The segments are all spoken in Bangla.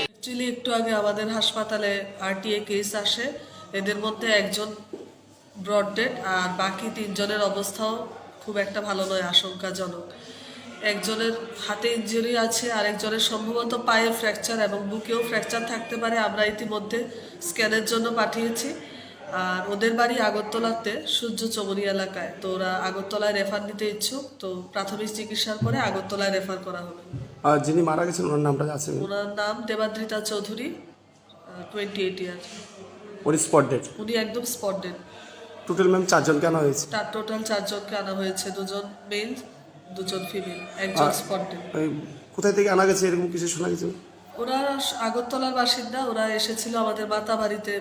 অ্যাকচুয়ালি একটু আগে আমাদের হাসপাতালে আরটিএ কেস আসে। এদের মধ্যে একজন ব্রড ডেড আর বাকি তিনজনের অবস্থাও খুব একটা ভালো নয় আশঙ্কাজনক। একজনের হাতে ইঞ্জুরি আছে আর একজনের সম্ভবত পায়ে ফ্র্যাকচার এবং বুকেও ফ্র্যাকচার থাকতে পারে আমরা ইতিমধ্যে স্ক্যানের জন্য পাঠিয়েছি। আর ওদের বাড়ি আগরতলাতে সূর্য চমনি এলাকায়। তো ওরা আগরতলায় রেফার নিতে ইচ্ছুক তো প্রাথমিক চিকিৎসার পরে আগরতলায় রেফার করা হবে। আর যিনি মারা গেছেন ওনার নামটা আছেন ওনার নাম Debadrita Chowdhury twenty eight year উনি স্পট ডেট উনি একদম স্পট ডেড টোটাল ম্যাম চারজন কেন হয়েছে? তার টোটাল চারজনকে আনা হয়েছে? দুজন মেল দুজন ফিমেল একজন স্পট ওই কোথায় থেকে আনা গেছে? এরকম কিছু শোনা গেছে? ওরা আগরতলার বাসিন্দা ওরা এসেছিল আমাদের মাতা বাড়িতে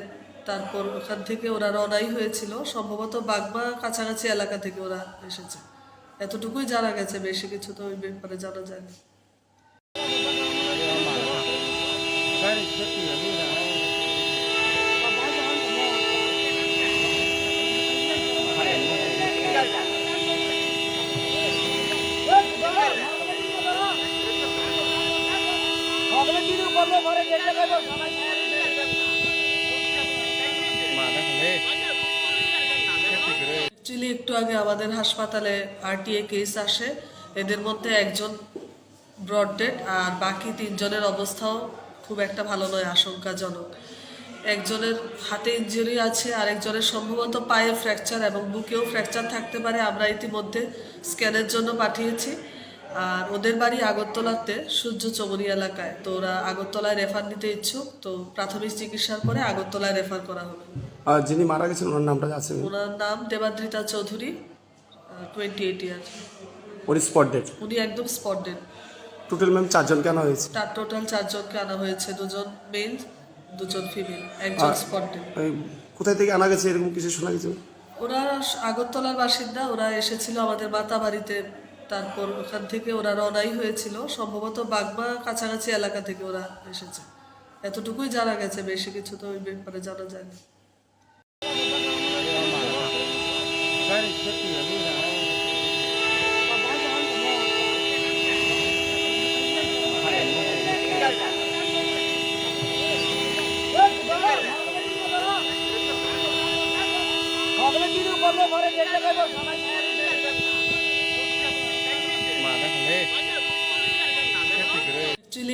তারপর ওখান থেকে ওরা রওনাই হয়েছিল। সম্ভবত বাগমা কাছাকাছি এলাকা থেকে ওরা এসেছে। এতটুকুই জানা গেছে বেশি কিছু তো ওই ব্যাপারে জানা যায়নি। অ্যাকচুয়ালি একটু আগে আমাদের হাসপাতালে আরটিএ কেস আসে। এদের মধ্যে একজন ব্রড ডেড আর বাকি তিনজনের অবস্থাও খুব একটা ভালো নয়, আশঙ্কাজনক। একজনের হাতে ইঞ্জুরি আছে আর একজনের সম্ভবত পায়ে ফ্র্যাকচার এবং বুকেও ফ্র্যাকচার থাকতে পারে। আমরা ইতিমধ্যে স্ক্যানের জন্য পাঠিয়েছি। আর ওদের বাড়ি আগরতলাতে সূর্য চমনি এলাকায়। তো ওরা আগরতলায় রেফার নিতে ইচ্ছুক তো প্রাথমিক চিকিৎসার পরে আগরতলায় রেফার করা হবে আর যিনি মারা গেছেন ওনার নামটা আছে ওনার নাম Debadrita Chowdhury twenty eight year ওর স্পট ডেট উনি একদম স্পট ডেড টোটাল ম্যাম চারজন কেন হয়েছে? তার টোটাল চারজনকে আনা হয়েছে দুজন মেল দুজন ফিমেল একজন স্পট ওই কোথায় থেকে আনা গেছে এরকম কিছু শোনা গেছে? ওরা আগরতলার বাসিন্দা ওরা এসেছিল আমাদের মাতা বাড়িতে তারপর ওখান থেকে ওরা রওনাই হয়েছিল। সম্ভবত বাগমা কাছাকাছি এলাকা থেকে ওরা এসেছে। এতটুকুই জানা গেছে, বেশি কিছু তো ওই ব্যাপারে জানা যায়নি। করবে ঘরে যেতে